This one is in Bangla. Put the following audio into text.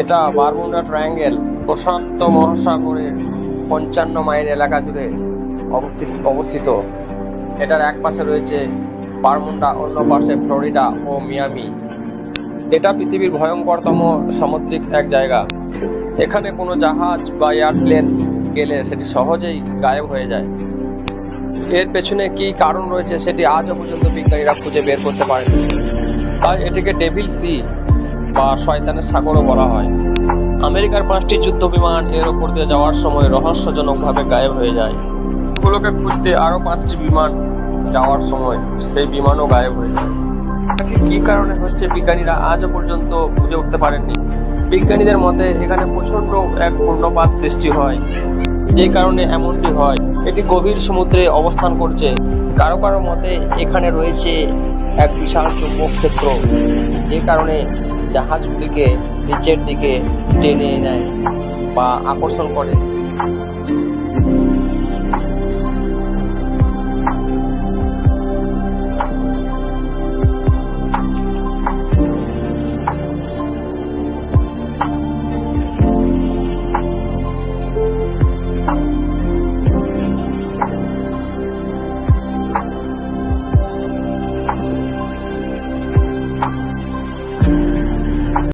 এটা বারমুডা ট্রায়াঙ্গেল, প্রশান্ত মহাসাগরের পঞ্চান্ন মাইল এলাকা জুড়ে অবস্থিত অবস্থিত। এটার এক পাশে রয়েছে বারমুন্ডা অন্য পাশে ফ্লোরিডা ও মিয়ামি। এটা পৃথিবীর ভয়ঙ্করতম সামুদ্রিক এক জায়গা। এখানে কোনো জাহাজ বা এয়ারপ্লেন গেলে সেটি সহজেই গায়েব হয়ে যায়। এর পেছনে কি কারণ রয়েছে সেটি আজও পর্যন্ত বিজ্ঞানীরা খুঁজে বের করতে পারেনি। তাই এটিকে ডেভিল সি বা শয়তানের সাগরও বলা হয়। আমেরিকার পাঁচটি যুদ্ধ বিমান এর ওপর দিয়ে যাওয়ার সময় রহস্যজনকভাবে গায়েব হয়ে যায়। এগুলোকে খুঁজতে আরও পাঁচটি বিমান যাওয়ার সময় সেই বিমানও গায়েব হয়ে যায়। ঠিক কি কারণে হচ্ছে বিজ্ঞানীরা আজও পর্যন্ত বুঝে উঠতে পারেননি? বিজ্ঞানীদের মতে এখানে প্রচণ্ড এক পূর্ণপাত সৃষ্টি হয়। যে কারণে এমনটি হয়, এটি গভীর সমুদ্রে অবস্থান করছে। কারও কারও মতে এখানে রয়েছে এক বিশাল চুম্বক ক্ষেত্র, যে কারণে জাহাজগুলিকে নিচের দিকে টেনে নেয় বা আকর্ষণ করে।